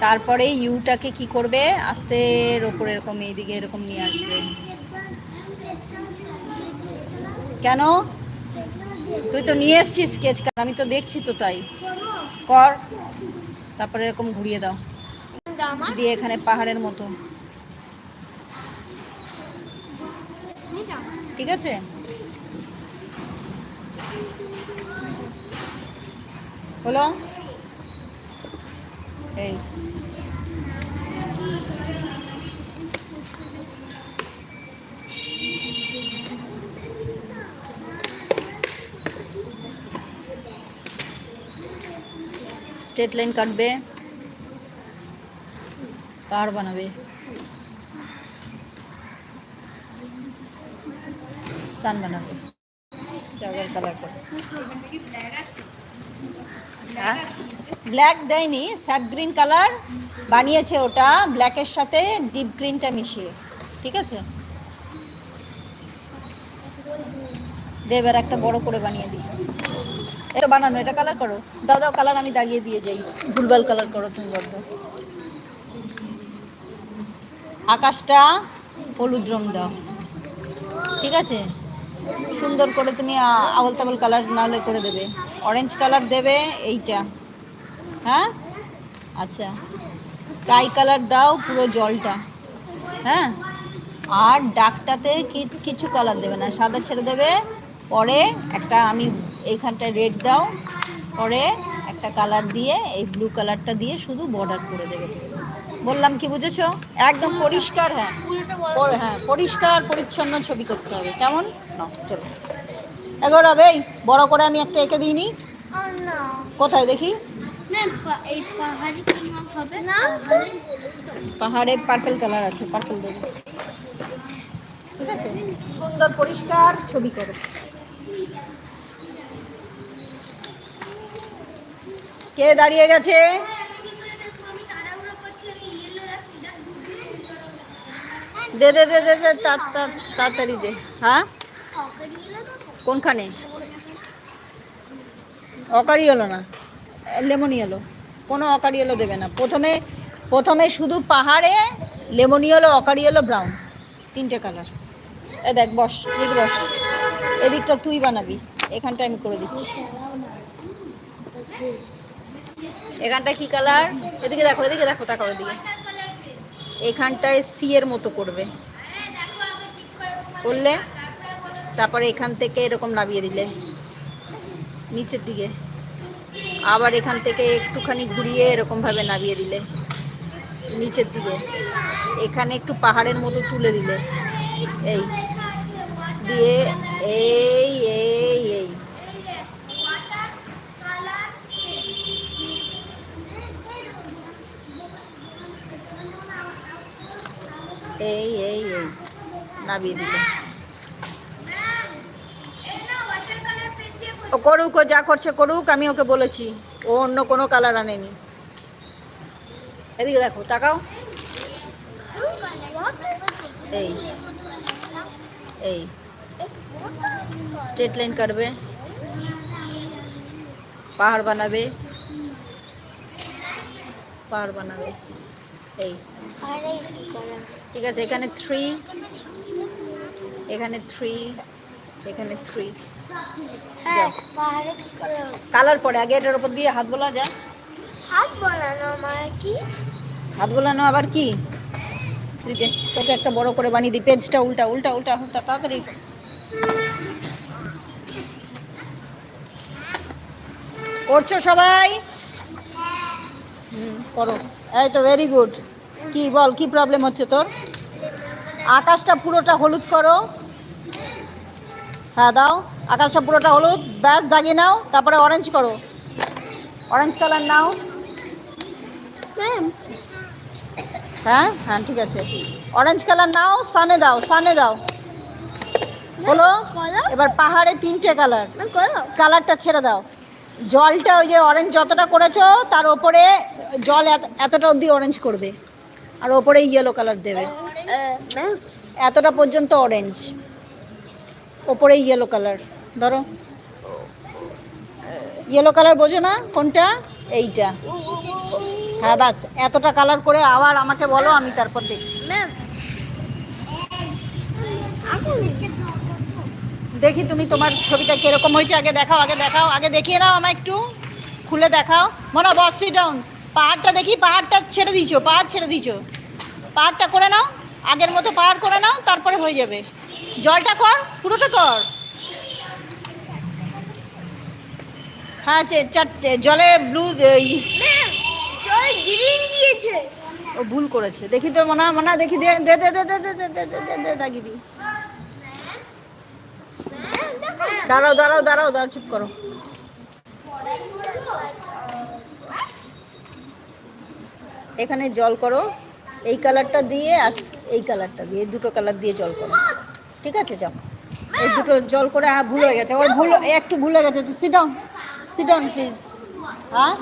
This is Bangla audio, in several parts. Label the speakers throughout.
Speaker 1: তারপরে ইউটাকে কি করবে? আস্তের ওপর এরকম এইদিকে এরকম নিয়ে আসবে। কেন? তুই তো নিয়ে এসছিস স্কেচ কার আমি তো দেখছি তো তাই। কর। তারপরে এরকম ঘুরিয়ে দাও। দিয়ে এখানে পাহাড়ের মতো। ঠিক আছে? হলো? এই। স্ট্রেট লাইন কাটবে। পাহাড় বানাবে? সান বানাবে। চার্জার কালার করে। ব্ল্যাক দেয়নি স্যাপ গ্রিন কালার বানিয়েছে ওটা ব্ল্যাকের সাথে ডিপ গ্রিনটা মিশিয়ে। ঠিক আছে? দেব আর একটা বড় করে বানিয়ে দিই। এটা বানানো, এটা কালার করো। দাও দাও কালার আমি দাগিয়ে দিয়ে যাই। ভুলভাল কালার করো তুমি বড্ড আকাশটা হলুদ রং দাও। ঠিক আছে? সুন্দর করে তুমি আবল তাবল কালার নাহলে করে দেবে। অরেঞ্জ কালার দেবে এইটা। হ্যাঁ? আচ্ছা। স্কাই কালার দাও পুরো জলটা। হ্যাঁ? আর ডাকটাতে কিছু কালার দেবে না। সাদা ছেড়ে দেবে, পরে একটা আমি এইখানটায় রেড দাও। পরে একটা কালার দিয়ে এই ব্লু কালারটা দিয়ে শুধু বর্ডার করে দেবে। বললাম কি বুঝেছ? একদম পরিষ্কার হ্যাঁ। হ্যাঁ পরিষ্কার পরিচ্ছন্ন ছবি করতে হবে। কেমন? চলো। এগারো হবে এই বড় করে আমি একটা এঁকে দিইনি।
Speaker 2: আর
Speaker 1: কোথায় দেখি?
Speaker 2: পাহাড়ি
Speaker 1: পার্পল কালার আছে পার্পল দেবো। ঠিক আছে? সুন্দর পরিষ্কার ছবি করো। কে দাঁড়িয়ে গেছে? দে দে দে দে তাড়াতাড়ি দে। হ্যাঁ? কোনখানে? অকারি হলো না। লেমনি এলো কোনো অকারি এলো দেবে না। প্রথমে প্রথমে শুধু পাহাড়ে, লেমনি এলো অকারি এলো ব্রাউন তিনটে কালার এ দেখ, বস, এদিকে বস। এদিকটা তুই বানাবি। এখানটা আমি করে দিচ্ছি। এখানটা কি কালার? এদিকে দেখো এদিকে দেখো, তাকাও এদিকে। এখানটায় সি এর মতো করবে। করলে তারপরে এখান থেকে এরকম নামিয়ে দিলে। নিচের দিকে। আবার এখান থেকে একটুখানি ঘুরিয়ে এরকমভাবে নামিয়ে দিলে। নিচের দিকে। এখানে একটু পাহাড়ের মতো তুলে দিলে। এই। দিয়ে এই এই এই। এই এই এই। নামিয়ে দিলে। ও করুক, ও যা করছে করুক, আমি ওকে বলেছি। ও অন্য কোনো কালার আনেনি। এদিকে দেখো, তাকাও। এই এই। স্ট্রেট লাইন কাটবে। পাহাড় বানাবে। পাহাড় বানাবে। এই। ঠিক আছে এখানে থ্রি এখানে থ্রি এখানে থ্রি
Speaker 2: হ্যাঁ
Speaker 1: কালার পরে আগে এটার উপর দিয়ে হাত বোলা যা
Speaker 2: হাত বানানো মানে কি?
Speaker 1: হাত বোলানো আবার কি? তোকে একটা বড় করে বানিয়ে দিই পেজটা উল্টা উল্টা উল্টা উল্টা তাড়াতাড়ি। করছ সবাই? হুম করো। এই তো ভেরি গুড কি বল কি প্রবলেম হচ্ছে তোর? আকাশটা পুরোটা হলুদ করো। হ্যাঁ দাও। আকাশটা পুরোটা হলুদ। ব্যাস দাগিয়ে নাও। তারপরে অরেঞ্জ করো। অরেঞ্জ কালার নাও। হ্যাঁ? হ্যাঁ ঠিক আছে। অরেঞ্জ কালার নাও সানে দাও সানে দাও। হলো? এবার পাহাড়ে তিনটে কালার কালারটা ছেড়ে দাও। জলটা ওই যে অরেঞ্জ যতটা করেছ তার ওপরে জল এত- এতটা অবধি অরেঞ্জ করবে। আর ওপরে ইয়েলো কালার দেবে। এতটা পর্যন্ত অরেঞ্জ ওপরে ইয়েলো কালার ধরো। ইয়েলো কালার বোঝো না? কোনটা? এইটা। হ্যাঁ বাস। এতটা কালার করে আবার আমাকে বলো, আমি তারপর দেখছি। দেখি তুমি তোমার ছবিটা কীরকম হয়েছে। আগে দেখাও আগে দেখাও, আগে দেখিয়ে নাও আমায় একটু। খুলে দেখাও। মনে, বস ডাউন পাহাড়টা দেখি পাহাড়টা ছেড়ে দিছো পাহাড় ছেড়ে দিছো পাহাড়টা করে নাও আগের মতো পাহাড় করে নাও তারপরে হয়ে যাবে জলটা কর পুরোটা কর হ্যাঁ চারটে জলে ব্লু
Speaker 2: দিয়েছে
Speaker 1: ও ভুল করেছে দেখি তো মনে হয় মনে হয় দেখি দে দে দে দে দে দে দে দে দে দে দে দাগি দি দাঁড়াও দাঁড়াও দাঁড়াও দাঁড়াও চুপ করো এখানে জল করো। এই কালারটা দিয়ে আর এই কালারটা দিয়ে দুটো কালার দিয়ে জল করো। ঠিক আছে যাও। এই দুটো জল করে ভুল হয়ে গেছে। ওর ভুল একটু ভুল হয়ে গেছে তুই সিডাউন সিডাউন প্লিজ হ্যাঁ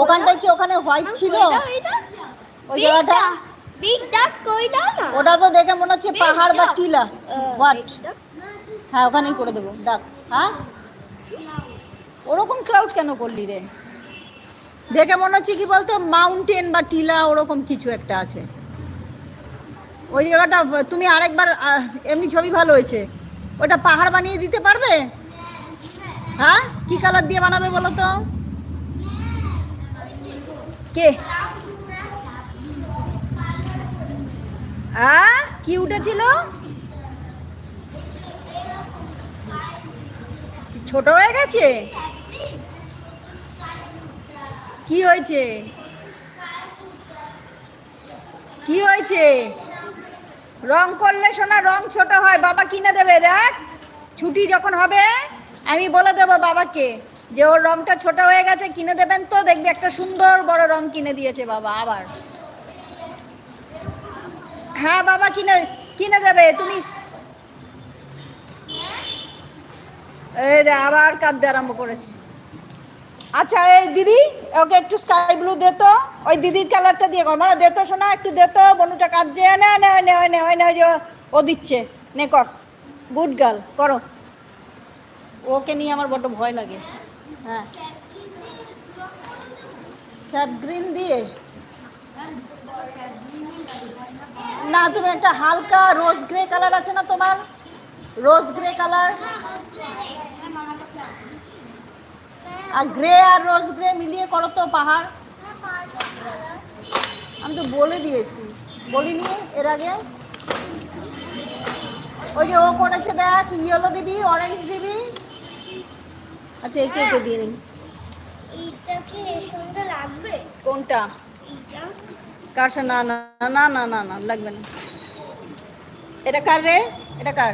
Speaker 1: ওখানটায় কি ওখানে হোয়াইট ছিল? ওই জায়গাটা?
Speaker 2: বিগ ডাক কই দাও না?
Speaker 1: ওটা তো দেখে মনে হচ্ছে পাহাড় বা টিলা। হোয়াট হ্যাঁ ওখানেই করে দেবো। ডাক হ্যাঁ? ওরকম ক্লাউড কেন করলি রে? দেখে মনে হচ্ছে কি বলতো মাউন্টেন বা টিলা ওরকম কিছু একটা আছে। ওই জায়গাটা, তুমি আরেকবার এমনি ছবি ভালো হয়েছে। ওটা পাহাড় বানিয়ে দিতে পারবে? হ্যাঁ? কি কালার দিয়ে বানাবে বলো তো? কে? আ কি উঠেছিল? ছোট হয়ে গেছে? কি হয়েছে? কি হয়েছে? রং করলে সোনা, রং ছোট হয়, বাবা কিনে দেবে, দেখ। ছুটি যখন হবে, আমি বলে দেবো বাবাকে যে ওর রংটা ছোট হয়ে গেছে, কিনে দেবেন তো, দেখবি একটা সুন্দর বড় রং কিনে দিয়েছে বাবা আবার। হ্যাঁ বাবা, কিনে কিনে দেবে, তুমি এই আবার কাঁদতে আরম্ভ করেছে। আচ্ছা এই দিদি, ওকে একটু স্কাই ব্লু দে তো। ওই দিদির কালারটা দিয়ে কর। মানে দে তো শোনা একটু দে তো, বনুটা কাঁদছে। না না, নে নে নে যে ও দিচ্ছে। নে, কর। গুড গার্ল করো। ওকে নিয়ে আমার বড্ড ভয় লাগে। হ্যাঁ। স্যাপ গ্রিন দিয়ে। না, তুমি একটা হালকা রোজ গ্রে কালার আছে না তোমার? রোজ গ্রে কালার আর গ্রে আর রোজ গ্রে মিলিয়ে করো তো পাহাড়। আমি তো বলে দিয়েছি। বলিনি এর আগে। ওই যে ও করেছে দেখ ইয়েলো দিবি অরেঞ্জ দিবি। আচ্ছা একে একে দিয়ে নিন। কোনটা? কার না না না না না না লাগবে না। এটা কার রে? এটা কার?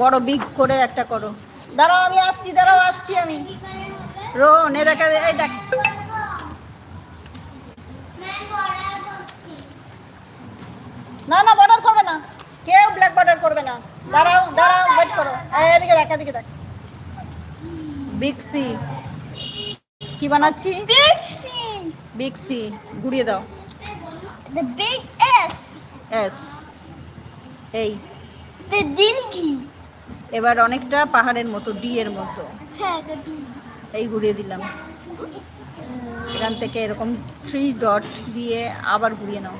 Speaker 1: বড় বিগ করে একটা করো। দাঁড়াও আমি আসছি দাঁড়াও আসছি আমি। রোহন এ দেখা এই দেখ। না না বর্ডার করবে না। কেউ ব্ল্যাক বর্ডার করবে না। দাঁড়াও দাঁড়াও ওয়েট করো। এদিকে দেখ এদিকে দেখ। বিগ সি কি বানাচ্ছি?
Speaker 2: Big C.
Speaker 1: বিগ সি ঘুরিয়ে দাও।
Speaker 2: The big S.
Speaker 1: এস এই।
Speaker 2: The Dilgi.
Speaker 1: এবার অনেকটা পাহাড়ের মতো ডি এর মতো।
Speaker 2: হ্যাঁ
Speaker 1: এই ঘুরিয়ে দিলাম। এখান থেকে এরকম থ্রি ডট দিয়ে আবার ঘুরিয়ে নাও।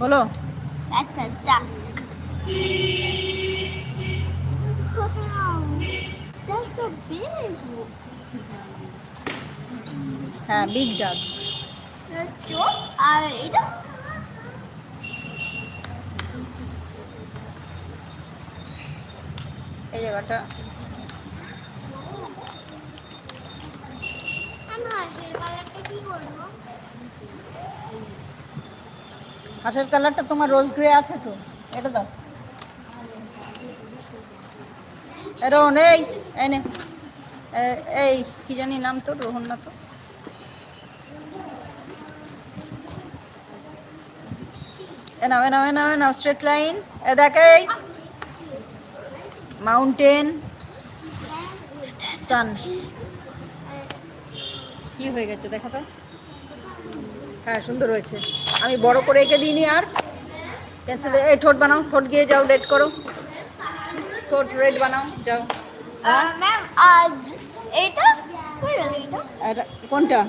Speaker 1: হলো?
Speaker 2: big.
Speaker 1: হ্যাঁ বিগ ডাক
Speaker 2: চোখ আর এটা?
Speaker 1: এই জায়গাটা।
Speaker 2: হাঁসের কালারটা
Speaker 1: তোমার রোজ গ্রে আছে তো এটা দাও। রোহন এই এই নে। এ- এই কি জানি নাম তো রোহন না তো। এ নাও এ নাও এ নাও এ নাও স্ট্রেট লাইন এ দেখ এই। মাউন্টেন সান কি হয়ে গেছে? দেখা তো। হ্যাঁ সুন্দর হয়েছে। আমি বড় করে এঁকে দিইনি আর। পেন্সিল এই ঠোঁট বানাও। ঠোঁট গিয়ে যাও রেড করো। ঠোঁট রেড বানাও যাও। কোনটা?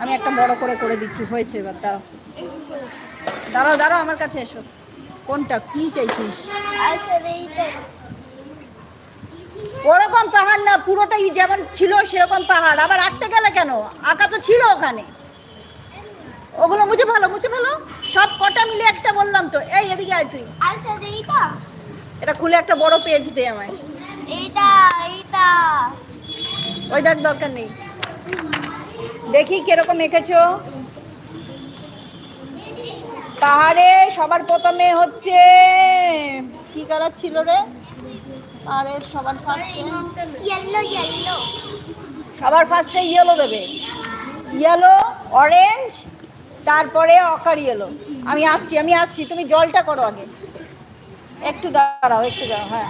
Speaker 1: আমি একটা বড় করে করে দিচ্ছি। হয়েছে এবার দাঁড়াও। দাঁড়াও দাঁড়াও আমার কাছে এসো। কোনটা? কি চাইছিস? ওরকম পাহাড় না পুরোটাই যেমন ছিল সেরকম পাহাড়। আবার আঁকতে গেলে কেন? আঁকা তো ছিল ওখানে। ওগুলো মুছে ভালো মুছে ভালো সব কটা মিলে একটা বললাম তো। এই এদিকে আয় তুই। এটা খুলে একটা বড় পেজ দে আমায়।
Speaker 2: এইটা এইটা।
Speaker 1: ওই দেখ দরকার নেই। দেখি কীরকম এঁকেছো। পাহাড়ে সবার প্রথমে হচ্ছে কি কালার ছিল রে? পাহাড়ের সবার ফার্স্টে সবার ফার্স্টে ইয়েলো দেবে। ইয়েলো অরেঞ্জ তারপরে অকার ইয়েলো আমি আসছি আমি আসছি তুমি জলটা করো আগে। একটু দাঁড়াও একটু দাঁড়াও হ্যাঁ।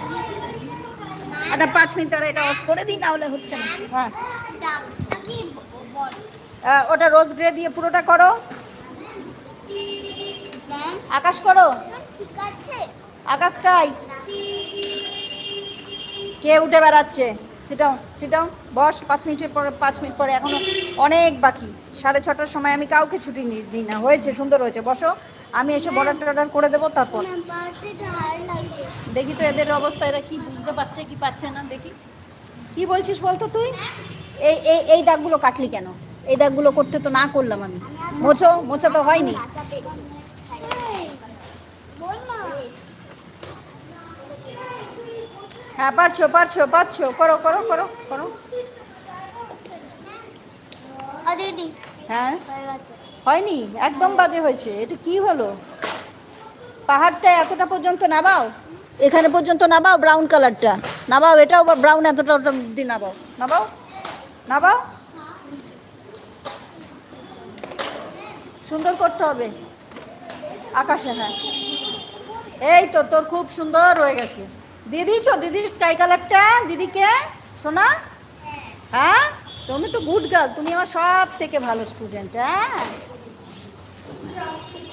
Speaker 1: একটা পাঁচ মিনিট তারা এটা অফ করে দিই নাহলে হচ্ছে না। হ্যাঁ। ওটা রোজ গ্রে দিয়ে পুরোটা করো। আকাশ করো। আকাশ কাই? কে উঠে বেড়াচ্ছে? সিটাও সিটাও বস পাঁচ মিনিটের পরে পাঁচ মিনিট পরে এখনও অনেক বাকি। সাড়ে ছটার সময় আমি কাউকে ছুটি দিই না। হয়েছে সুন্দর হয়েছে। বসো। আমি এসে বর্ডার টর্ডার করে দেবো তারপর। দেখি তো এদের অবস্থা এরা কি বুঝতে পারছে কি পাচ্ছে না দেখি। কি বলছিস বলতো তুই? এই এই এই দাগগুলো কাটলি কেন? এই দাগগুলো করতে তো না করলাম আমি। মোছো মোছা তো হয়নি
Speaker 2: বল না
Speaker 1: হ্যাঁ পারছ পারছ পারছ। করো করো করো করো। হ্যাঁ? হয়নি? একদম বাজে হয়েছে। এটা কি হলো? পাহাড়টা এতটা পর্যন্ত নাবাও এখানে পর্যন্ত নাবাও ব্রাউন কালারটা নাবাও এটাও ব্রাউন এতটা ওটা অব্দি নাবাও নাবাও নাবাও সুন্দর করতে হবে। আকাশে হ্যাঁ। এই তো তোর খুব সুন্দর হয়ে গেছে। দিয়ে দিয়েছ দিদির স্কাই কালারটা দিদিকে শোনা হ্যাঁ? তুমি তো গুড গার্ল তুমি আমার সব থেকে ভালো স্টুডেন্ট হ্যাঁ?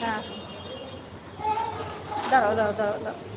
Speaker 1: হ্যাঁ। দাঁড়াও দাঁড়াও দাঁড়াও দাঁড়াও।